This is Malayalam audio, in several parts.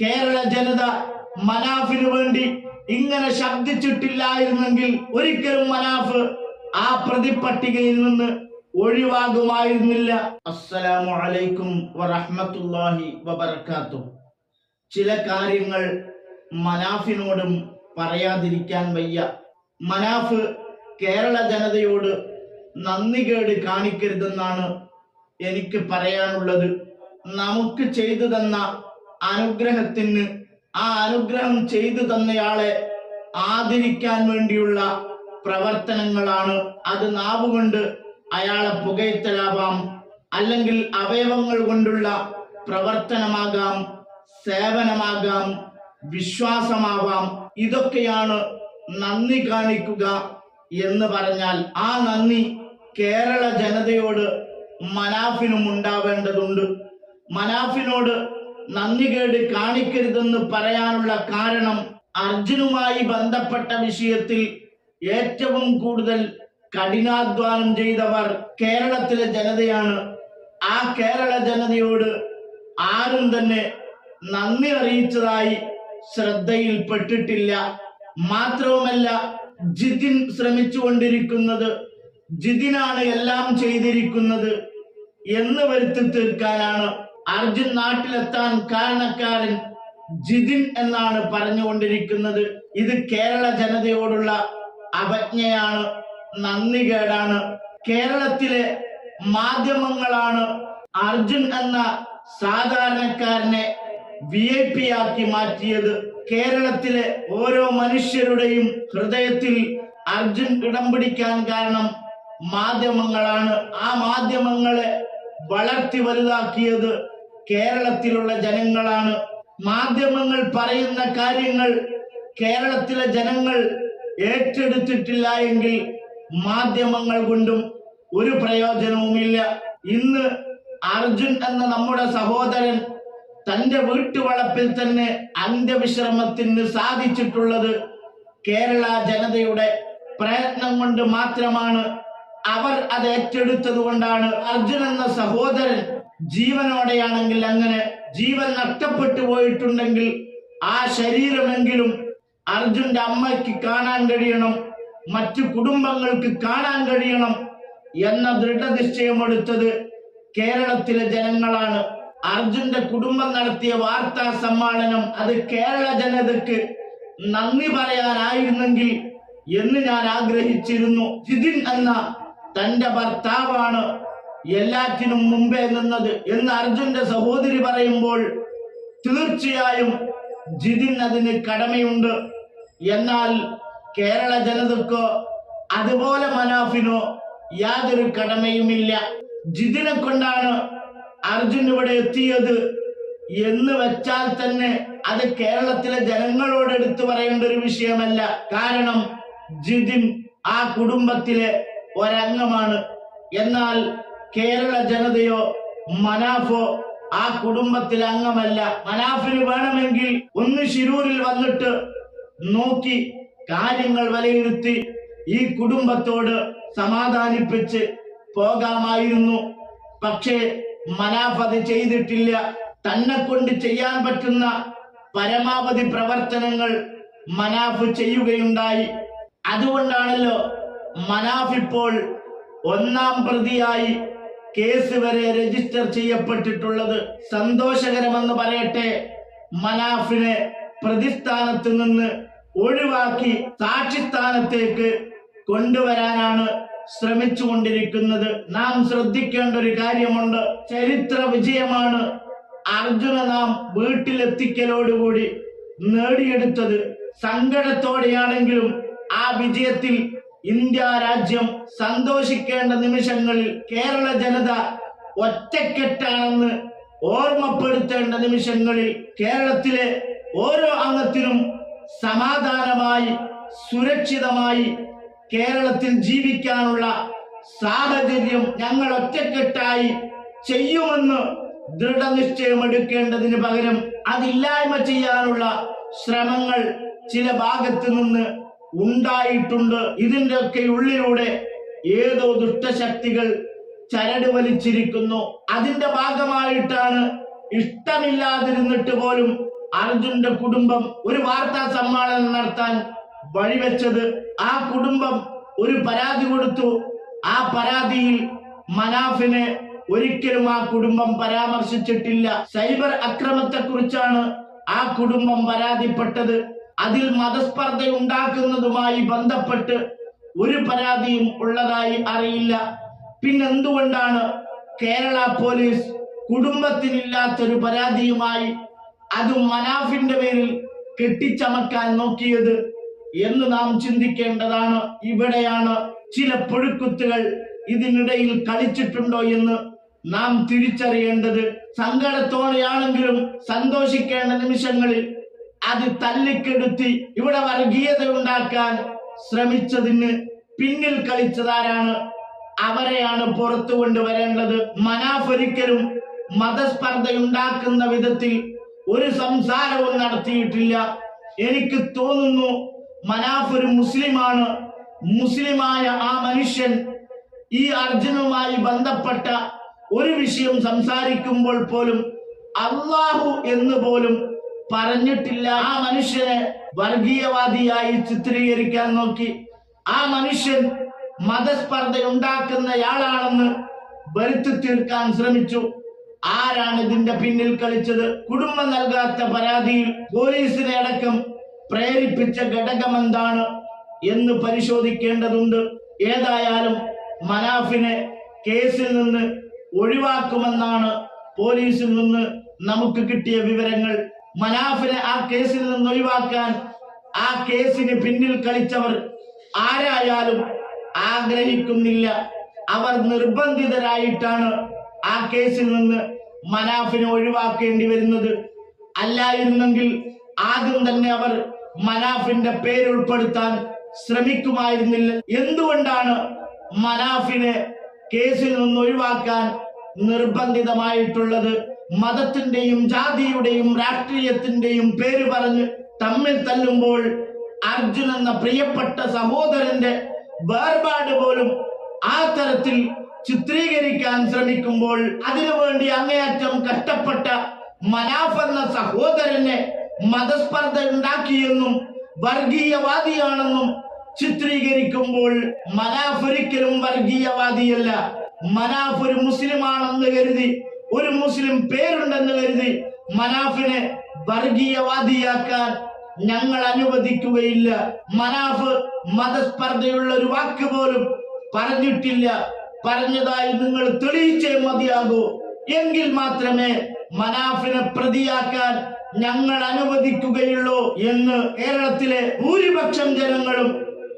കേരള ജനത മനാഫിനു വേണ്ടി ഇങ്ങനെ ശബ്ദിച്ചിട്ടില്ലായിരുന്നെങ്കിൽ ഒരിക്കലും മനാഫ് ആ പ്രതിപട്ടികയിൽ നിന്ന് ഒഴിവാകുമായിരുന്നില്ല. അസ്സലാമു അലൈക്കും വറഹ്മത്തുള്ളാഹി വബറകാതുഹു. ചില കാര്യങ്ങൾ മനാഫിനോടും പറയാതിരിക്കാൻ വയ്യ. മനാഫ് കേരള ജനതയോട് നന്ദി കേട് കാണിക്കരുതെന്നാണ് എനിക്ക് പറയാനുള്ളത്. നമുക്ക് ചെയ്തു തന്ന അനുഗ്രഹത്തിന് ആ അനുഗ്രഹം ചെയ്തു തന്നയാളെ ആദരിക്കാൻ വേണ്ടിയുള്ള പ്രവർത്തനങ്ങളാണ് അത് നാവുകൊണ്ട് അയാളെ പുകയത്തലാവാം അല്ലെങ്കിൽ അവയവങ്ങൾ കൊണ്ടുള്ള പ്രവർത്തനമാകാം സേവനമാകാം വിശ്വാസമാവാം. ഇതൊക്കെയാണ് നന്ദി കാണിക്കുക എന്ന് പറഞ്ഞാൽ ആ നന്ദി കേരള ജനതയോട് മനാഫിനും ഉണ്ടാവേണ്ടതുണ്ട്. മനാഫിനോട് നന്ദി കേട് കാണിക്കരുതെന്ന് പറയാനുള്ള കാരണം അർജുനുമായി ബന്ധപ്പെട്ട വിഷയത്തിൽ ഏറ്റവും കൂടുതൽ കഠിനാധ്വാനം ചെയ്തവർ കേരളത്തിലെ ജനതയാണ്. ആ കേരള ജനതയോട് ആരും തന്നെ നന്ദി അറിയിച്ചതായി ശ്രദ്ധയിൽപ്പെട്ടിട്ടില്ല. മാത്രവുമല്ല ജിതിൻ ശ്രമിച്ചുകൊണ്ടിരിക്കുന്നത് ജിതിനാണ് എല്ലാം ചെയ്തിരിക്കുന്നത് എന്ന് വരുത്തി തീർക്കാനാണ് അർജുൻ നാട്ടിലെത്താൻ കാരണക്കാരൻ ജിതിൻ എന്നാണ് പറഞ്ഞുകൊണ്ടിരിക്കുന്നത്. ഇത് കേരള ജനതയോടുള്ള അവജ്ഞയാണ് നന്ദികേടാണ്. കേരളത്തിലെ മാധ്യമങ്ങളാണ് അർജുൻ എന്ന സാധാരണക്കാരനെ വി ഐ പി ആക്കി മാറ്റിയത്. കേരളത്തിലെ ഓരോ മനുഷ്യരുടെയും ഹൃദയത്തിൽ അർജുൻ ഇടം പിടിക്കാൻ കാരണം മാധ്യമങ്ങളാണ്. ആ മാധ്യമങ്ങളെ വളർത്തി വലുതാക്കിയത് കേരളത്തിലുള്ള ജനങ്ങളാണ്. മാധ്യമങ്ങൾ പറയുന്ന കാര്യങ്ങൾ കേരളത്തിലെ ജനങ്ങൾ ഏറ്റെടുത്തിട്ടില്ല എങ്കിൽ മാധ്യമങ്ങൾ കൊണ്ടും ഒരു പ്രയോജനവുമില്ല. ഇന്ന് അർജുൻ എന്ന നമ്മുടെ സഹോദരൻ തന്റെ വീട്ടുവളപ്പിൽ തന്നെ അന്ത്യവിശ്രമത്തിന് സാധിച്ചിട്ടുള്ളത് കേരള ജനതയുടെ പ്രയത്നം കൊണ്ട് മാത്രമാണ്. അവർ അത് ഏറ്റെടുത്തത് കൊണ്ടാണ് അർജുൻ എന്ന സഹോദരൻ ജീവനോടെയാണെങ്കിൽ അങ്ങനെ ജീവൻ നഷ്ടപ്പെട്ടു പോയിട്ടുണ്ടെങ്കിൽ ആ ശരീരമെങ്കിലും അർജുന്റെ അമ്മയ്ക്ക് കാണാൻ കഴിയണം മറ്റു കുടുംബങ്ങൾക്ക് കാണാൻ കഴിയണം എന്ന ദൃഢനിശ്ചയമെടുത്തത് കേരളത്തിലെ ജനങ്ങളാണ്. അർജുന്റെ കുടുംബം നടത്തിയ വാർത്താ സമ്മാളനം അത് കേരള ജനതയ്ക്ക് നന്ദി പറയാനായിരുന്നെങ്കിൽ എന്ന് ഞാൻ ആഗ്രഹിച്ചിരുന്നു. ജിതിൻ എന്ന തന്റെ ഭർത്താവാണ് എല്ലാറ്റിനും മുമ്പേ നിന്നത് എന്ന് അർജുന്റെ സഹോദരി പറയുമ്പോൾ തീർച്ചയായും ജിതിൻ അതിന് കടമയുണ്ട്. എന്നാൽ കേരള ജനതക്കോ അതുപോലെ മനാഫിനോ യാതൊരു കടമയുമില്ല. ജിതിനെ കൊണ്ടാണ് അർജുൻ ഇവിടെ എത്തിയത് എന്ന് വെച്ചാൽ തന്നെ അത് കേരളത്തിലെ ജനങ്ങളോട് എടുത്തു പറയേണ്ട ഒരു വിഷയമല്ല. കാരണം ജിതിൻ ആ കുടുംബത്തിലെ ഒരംഗമാണ്. എന്നാൽ കേരള ജനതയോ മനാഫോ ആ കുടുംബത്തിൽ അംഗമല്ല. മനാഫിന് വേണമെങ്കിൽ ഒന്ന് ശിരൂരിൽ വന്നിട്ട് നോക്കി കാര്യങ്ങൾ വിലയിരുത്തി ഈ കുടുംബത്തോട് സമാധാനിപ്പിച്ച് പോകാമായിരുന്നു. പക്ഷേ മനാഫ് അത് ചെയ്തിട്ടില്ല. തന്നെ കൊണ്ട് ചെയ്യാൻ പറ്റുന്ന പരമാവധി പ്രവർത്തനങ്ങൾ മനാഫ് ചെയ്യുകയുണ്ടായി. അതുകൊണ്ടാണല്ലോ മനാഫ് ഇപ്പോൾ ഒന്നാം പ്രതിയായി കേസ് വരെ രജിസ്റ്റർ ചെയ്യപ്പെട്ടിട്ടുള്ളത് സന്തോഷകരമെന്ന് പറയട്ടെ. മനാഫിനെ പ്രതിസ്ഥാനത്ത് നിന്ന് ഒഴിവാക്കി സാക്ഷിസ്ഥാനത്തേക്ക് കൊണ്ടുവരാനാണ് ശ്രമിച്ചുകൊണ്ടിരിക്കുന്നത്. നാം ശ്രദ്ധിക്കേണ്ട ഒരു കാര്യമുണ്ട്. ചരിത്ര വിജയമാണ് അർജുന നാം വീട്ടിലെത്തിക്കലോടുകൂടി നേടിയെടുത്തത്. സങ്കടത്തോടെയാണെങ്കിലും ആ വിജയത്തിൽ ഇന്ത്യ രാജ്യം സന്തോഷിക്കേണ്ട നിമിഷങ്ങളിൽ കേരള ജനത ഒറ്റക്കെട്ടാണെന്ന് ഓർമ്മപ്പെടുത്തേണ്ട നിമിഷങ്ങളിൽ കേരളത്തിലെ ഓരോ അംഗത്തിനും സമാധാനമായി സുരക്ഷിതമായി കേരളത്തിൽ ജീവിക്കാനുള്ള സാഹചര്യം ഞങ്ങൾ ഒറ്റക്കെട്ടായി ചെയ്യുമെന്ന് ദൃഢനിശ്ചയമെടുക്കേണ്ടതിന് പകരം അതില്ലായ്മ ചെയ്യാനുള്ള ശ്രമങ്ങൾ ചില ഭാഗത്തു നിന്ന് ഉണ്ടായിട്ടുണ്ട്. ഇതിന്റെയൊക്കെ ഉള്ളിലൂടെ ഏതോ ദുഷ്ടശക്തികൾ ചരട് വലിച്ചിരിക്കുന്നു. അതിന്റെ ഭാഗമായിട്ടാണ് ഇഷ്ടമില്ലാതിരുന്നിട്ട് പോലും അർജുന്റെ കുടുംബം ഒരു വാർത്താ സമ്മേളനം നടത്താൻ വഴിവെച്ചത്. ആ കുടുംബം ഒരു പരാതി കൊടുത്തു. ആ പരാതിയിൽ മനാഫിനെ ഒരിക്കലും ആ കുടുംബം പരാമർശിച്ചിട്ടില്ല. സൈബർ അക്രമത്തെക്കുറിച്ചാണ് ആ കുടുംബം പരാതിപ്പെട്ടത്. അതിൽ മതസ്പർദ്ധ ഉണ്ടാക്കുന്നതുമായി ബന്ധപ്പെട്ട് ഒരു പരാതിയും ഉള്ളതായി അറിയില്ല. പിന്നെന്തുകൊണ്ടാണ് കേരള പോലീസ് കുടുംബത്തിനില്ലാത്തൊരു പരാതിയുമായി അത് മനാഫിന്റെ പേരിൽ കെട്ടിച്ചമക്കാൻ നോക്കിയത് എന്ന് നാം ചിന്തിക്കേണ്ടതാണ്. ഇവിടെയാണ് ചില പുഴുക്കുത്തുകൾ ഇതിനിടയിൽ കളിച്ചിട്ടുണ്ടോ എന്ന് നാം തിരിച്ചറിയേണ്ടത്. സങ്കടത്തോടെയാണെങ്കിലും സന്തോഷിക്കേണ്ട നിമിഷങ്ങളിൽ അത് തല്ലിക്കെടുത്തി ഇവിടെ വർഗീയത ഉണ്ടാക്കാൻ ശ്രമിച്ചതിന് പിന്നിൽ കളിച്ചതാരാണ്? അവരെയാണ് പുറത്തു കൊണ്ടുവരേണ്ടത്. മനാഫൊരിക്കലും മതസ്പർദ്ധയുണ്ടാക്കുന്ന വിധത്തിൽ ഒരു സംസാരവും നടത്തിയിട്ടില്ല. എനിക്ക് തോന്നുന്നു മനാഫ് ഒരു മുസ്ലിമാണ്. മുസ്ലിമായ ആ മനുഷ്യൻ ഈ അർജുനുമായി ബന്ധപ്പെട്ട ഒരു വിഷയം സംസാരിക്കുമ്പോൾ പോലും അള്ളാഹു എന്ന് പോലും പറഞ്ഞിട്ടില്ല. ആ മനുഷ്യനെ വർഗീയവാദിയായി ചിത്രീകരിക്കാൻ നോക്കി. ആ മനുഷ്യൻ മതസ്പർദ്ധ ഉണ്ടാക്കുന്നയാളാണെന്ന് വരുത്തി തീർക്കാൻ ശ്രമിച്ചു. ആരാണ് ഇതിന്റെ പിന്നിൽ കളിച്ചത്? കുടുംബം നൽകാത്ത പരാതിയിൽ പോലീസിനെ അടക്കം പ്രേരിപ്പിച്ച ഘടകം എന്താണ് എന്ന് പരിശോധിക്കേണ്ടതുണ്ട്. ഏതായാലും മനാഫിനെ കേസിൽ നിന്ന് ഒഴിവാക്കുമെന്നാണ് പോലീസിൽ നിന്ന് നമുക്ക് കിട്ടിയ വിവരങ്ങൾ. മനാഫിനെ ആ കേസിൽ നിന്ന് ഒഴിവാക്കാൻ ആ കേസിന് പിന്നിൽ കളിച്ചവർ ആരായാലും ആഗ്രഹിക്കുന്നില്ല. അവർ നിർബന്ധിതരായിട്ടാണ് ആ കേസിൽ നിന്ന് മനാഫിനെ ഒഴിവാക്കേണ്ടി വരുന്നത്. അല്ലായിരുന്നെങ്കിൽ ആദ്യം തന്നെ അവർ മനാഫിന്റെ പേരുൾപ്പെടുത്താൻ ശ്രമിക്കുമായിരുന്നില്ല. എന്തുകൊണ്ടാണ് മനാഫിനെ കേസിൽ നിന്ന് ഒഴിവാക്കാൻ നിർബന്ധിതമായിട്ടുള്ളത്? മതത്തിന്റെയും ജാതിയുടെയും രാഷ്ട്രീയത്തിന്റെയും പേര് പറഞ്ഞ് തമ്മിൽ തല്ലുമ്പോൾ അർജുൻ എന്ന പ്രിയപ്പെട്ട സഹോദരന്റെ വേർപാട് പോലും ആ തരത്തിൽ ചിത്രീകരിക്കാൻ ശ്രമിക്കുമ്പോൾ അതിനുവേണ്ടി അങ്ങേയറ്റം കഷ്ടപ്പെട്ട മനാഫ് എന്ന സഹോദരനെ മതസ്പർദ്ധ ഉണ്ടാക്കിയെന്നും വർഗീയവാദിയാണെന്നും ചിത്രീകരിക്കുമ്പോൾ മനാഫ് ഒരിക്കലും വർഗീയവാദിയല്ല. മനാഫ് ഒരു മുസ്ലിമാണെന്ന് കരുതി ഒരു മുസ്ലിം പേരുണ്ടെന്ന് കരുതി മനാഫിനെ വർഗീയവാദിയാക്കാൻ ഞങ്ങൾ അനുവദിക്കുകയില്ല. മനാഫ് മതസ്പർദ്ധയുള്ള ഒരു വാക്ക് പോലും പറഞ്ഞിട്ടില്ല. പറഞ്ഞതായി നിങ്ങൾ തെളിയിച്ചേ മതിയാകൂ. എങ്കിൽ മാത്രമേ മനാഫിനെ പ്രതിയാക്കാൻ ഞങ്ങൾ അനുവദിക്കുകയുള്ളൂ എന്ന് കേരളത്തിലെ ഭൂരിപക്ഷം ജനങ്ങളും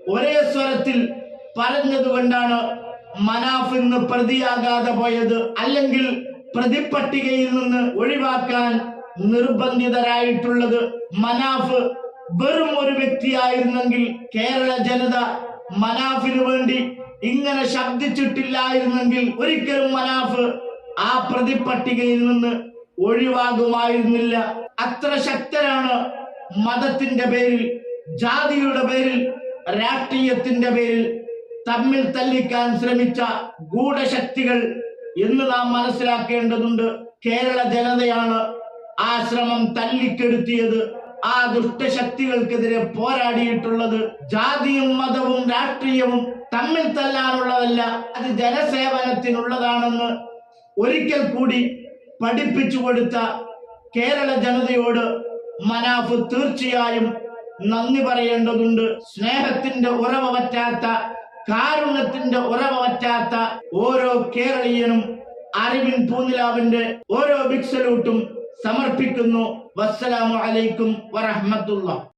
ഒരേ സ്വരത്തിൽ പറഞ്ഞതുകൊണ്ടാണ് മനാഫ് ഇന്ന് പ്രതിയാകാതെ പോയത്. അല്ലെങ്കിൽ പ്രതിപട്ടികയിൽ നിന്ന് ഒഴിവാക്കാൻ നിർബന്ധിതരായിട്ടുള്ളത് മനാഫ് വെറും ഒരു വ്യക്തിയായിരുന്നെങ്കിൽ കേരള ജനത മനാഫിന് വേണ്ടി ഇങ്ങനെ ശബ്ദിച്ചിട്ടില്ലായിരുന്നെങ്കിൽ ഒരിക്കലും മനാഫ് ആ പ്രതിപട്ടികയിൽ നിന്ന് ഒഴിവാകുമായിരുന്നില്ല. അത്ര ശക്തരാണ് മതത്തിന്റെ പേരിൽ ജാതിയുടെ പേരിൽ രാഷ്ട്രീയത്തിന്റെ പേരിൽ തമ്മിൽ തല്ലിക്കാൻ ശ്രമിച്ച ഗൂഢശക്തികൾ എന്ന് നാം മനസ്സിലാക്കേണ്ടതുണ്ട്. കേരള ജനതയാണ് ആ ശ്രമം തല്ലിക്കെടുത്തിയത്. ആ ദുഷ്ടശക്തികൾക്കെതിരെ പോരാടിയിട്ടുള്ളത് ജാതിയും മതവും രാഷ്ട്രീയവും തമ്മിൽ തല്ലാനുള്ളതല്ല അത് ജനസേവനത്തിനുള്ളതാണെന്ന് ഒരിക്കൽ കൂടി പഠിപ്പിച്ചു കൊടുത്ത കേരള ജനതയോട് മനാഫ് തീർച്ചയായും നന്ദി പറയേണ്ടതുണ്ട്. സ്നേഹത്തിന്റെ ഉറവ പറ്റാത്ത കാരുണ്യത്തിന്റെ ഉറവ പറ്റാത്ത ഓരോ കേരളീയനും അറിവിൻ പൂനിലാവിന്റെ ഓരോ ഭിക്ഷലൂട്ടും സമർപ്പിക്കുന്നു. വസ്സലാമു അലൈക്കും വറഹ്മത്തുള്ളാഹ്.